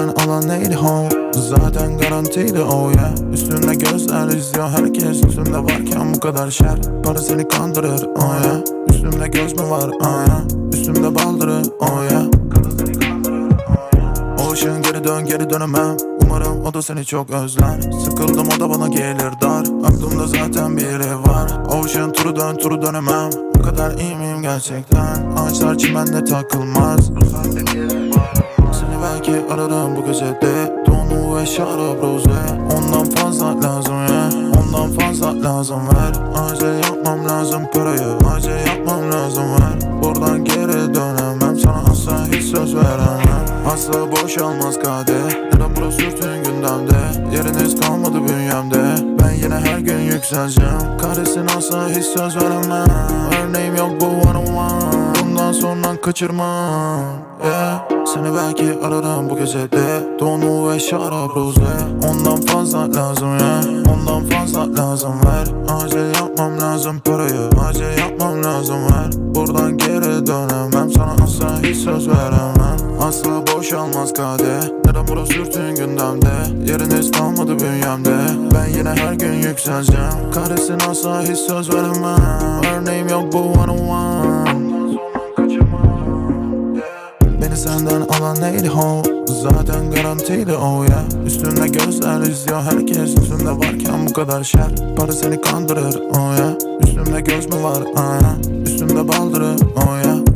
Senden alan neydi ho Zaten garantiydi oh yeah. Üstünde gözler izliyor herkes. Üstümde varken bu kadar şer. Para seni kandırır oh yeah. Üstümde göz mü var oh yeah. Üstümde baldırı oh yeah. Ocean geri dön geri dönemem Umarım o da seni çok özler. Sıkıldım o da bana gelir dar. Aklımda zaten biri var. Ocean turu dön turu dönemem. Bu kadar iyi miyim gerçekten. Ağaçlar çimende takılmaz Seni belki ararım bu gecede Donu ve şarap rose. Ondan fazla lazım ya Ondan fazla lazım ver. Acil yapmam lazım parayı Acil yapmam lazım ver. Buradan geri dönemem Sana asla hiç söz veremem. Asla boşalmaz kadeh Neden burası sürtün gündemde? Yeriniz kalmadı bünyemde. Ben yine her gün yükseleceğim. Kahretsin asla hiç söz veremem. Örneğim yok bu one on one Bundan sonra kaçırmam yeah. Seni belki ararım bu gecede. Donu ve şarap rose Ondan fazla lazım ya Ondan fazla lazım ver. Acil yapmam lazım parayı. Acil yapmam lazım ver. Buradan geri dönemem. Sana asla hiç söz veremem. Asla boşalmaz kadeh Neden burası sürtün gündemde? Yeriniz kalmadı bünyemde. Ben yine her gün yükseleceğim. Kahretsin asla hiç söz veremem. Örneğim yok bu one on one senden alan neydi ho? Zaten garantiydi oh yeah Üstünde gözler izliyor herkes Üstünde varken bu kadar şer. Para seni kandırır oh yeah Üstümde göz mü var? Ah yeah. Üstümde baldırı oh yeah